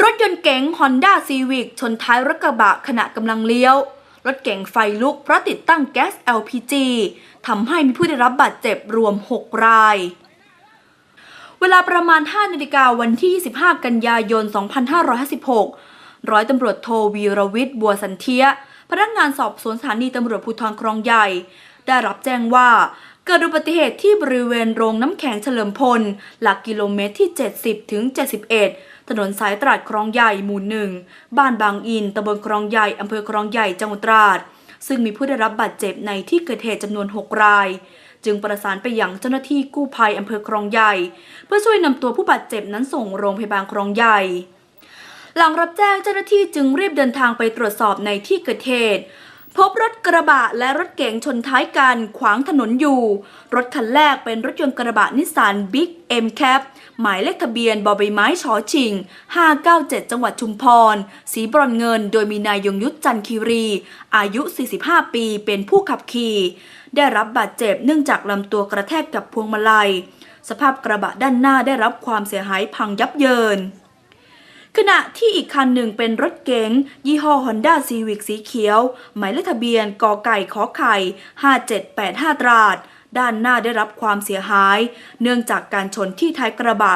รถยนต์เก๋ง Honda Civic ชนท้ายรถกระบะขณะกำลังเลี้ยว รถเก๋งไฟลุกเพราะติดตั้งแก๊ส LPG ทำให้มีผู้ได้รับบาดเจ็บรวม 6 ราย เวลาประมาณ 5นาฬิกาวันที่ 25 กันยายน 2556 ร้อยตำรวจโทวีรวิทย์บัวสันเทีย พนักงานสอบสวนสถานีตำรวจภูธรคลองใหญ่ ได้รับแจ้งว่า เกิดอุบัติเหตุที่บริเวณโรงน้ำแข็งเฉลิมพล หลักกิโลเมตรที่ 70 ถึง 71 ถนนสายตราดคลองใหญ่หมู่หนึ่ง บ้านบางอินตำบลคลองใหญ่อำเภอคลองใหญ่จังหวัดตราด ซึ่งมีผู้ได้รับบาดเจ็บในที่เกิดเหตุจำนวน 6 ราย จึงประสานไปยังเจ้าหน้าที่กู้ภัยอำเภอคลองใหญ่ เพื่อช่วยนำตัวผู้บาดเจ็บนั้นส่งโรงพยาบาลคลองใหญ่หลังรับแจ้งเจ้าหน้าที่จึงรีบเดินทางไปตรวจสอบในที่เกิดเหตุ พบรถกระบะและรถเก๋งชนท้ายกันขวางถนนอยู่ รถคันแรกเป็นรถยนต์กระบะนิสสันบิ๊กเอ็มแคปหมายเลขทะเบียนบอใบไม้ชอชิง 597 จังหวัดชุมพร สีบรอนเงิน โดยมีนายยงยุทธจันคีรี อายุ 45 ปีเป็นผู้ขับขี่ ได้รับบาดเจ็บเนื่องจากลำตัวกระแทกกับพวงมาลัย สภาพกระบะด้านหน้าได้รับความเสียหายพังยับเยิน ขณะที่อีกคันหนึ่งเป็นรถเก๋งยี่ห้อ Honda Civic สีเขียว หมายเลขทะเบียนกอไก่ขอไข่ 5785 ตราด ด้านหน้าได้รับความเสียหาย เนื่องจากการชนที่ท้ายกระบะ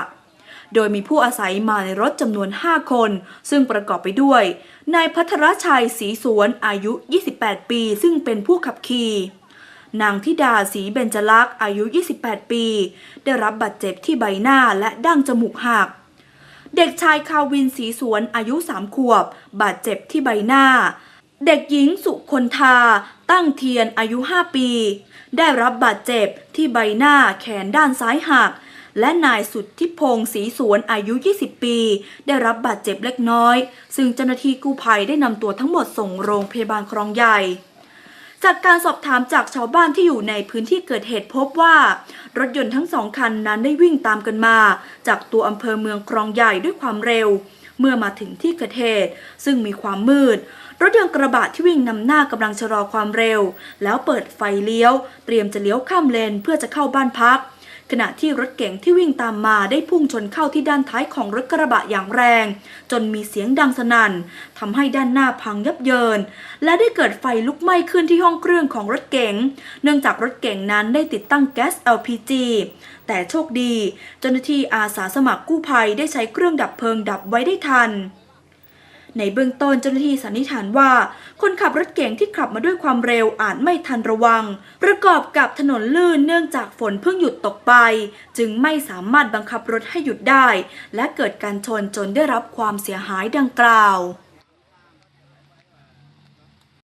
โดยมีผู้อาศัยมาในรถจำนวน 5 คน ซึ่งประกอบไปด้วย นายพัทรชัยศรีสวนอายุ 28 ปี ซึ่งเป็นผู้ขับขี่นางธิดาศรีเบญจลักษ์อายุ 28 ปี ได้รับบาดเจ็บที่ใบหน้าและดั้งจมูกหัก เด็กชายคาวินศรีสวนอายุสามขวบ บาดเจ็บที่ใบหน้า เด็กหญิงสุคนทา ตั้งเทียนอายุ 5 ปี ได้รับบาดเจ็บที่ใบหน้าแขนด้านซ้ายหัก และนายสุดทิพงศ์ศรีสวนอายุ 20 ปี ได้รับบาดเจ็บเล็กน้อย ซึ่งเจ้าหน้าที่กู้ภัยได้นำตัวทั้งหมดส่งโรงพยาบาลคลองใหญ่ จากการสอบถามจากชาวบ้านที่อยู่ในพื้นที่เกิดเหตุพบว่า รถยนต์ทั้งสองคันนั้นได้วิ่งตามกันมา จากตัวอำเภอเมืองคลองใหญ่ด้วยความเร็ว เมื่อมาถึงที่เกิดเหตุ ซึ่งมีความมืด รถยนต์กระบะที่วิ่งนำหน้ากำลังชะลอความเร็ว แล้วเปิดไฟเลี้ยว เตรียมจะเลี้ยวข้ามเลนเพื่อจะเข้าบ้านพัก ขณะที่รถเก๋งที่วิ่งตามมาได้พุ่งชนเข้าที่ด้านท้ายของรถกระบะอย่างแรง จนมีเสียงดังสนั่นทำให้ด้านหน้าพังยับเยิน และได้เกิดไฟลุกไหม้ขึ้นที่ห้องเครื่องของรถเก๋งเนื่องจากรถเก๋งนั้นได้ติดตั้งแก๊ส LPG แต่โชคดี เจ้าหน้าที่อาสาสมัครกู้ภัยได้ใช้เครื่องดับเพลิงดับไว้ได้ทัน ในเบื้องต้นเจ้าหน้าที่สันนิษฐานว่า คนขับรถเก๋งที่ขับมาด้วยความเร็วอาจไม่ทันระวัง ประกอบกับถนนลื่นเนื่องจากฝนเพิ่งหยุดตกไป จึงไม่สามารถบังคับรถให้หยุดได้ และเกิดการชนจนได้รับความเสียหายดังกล่าว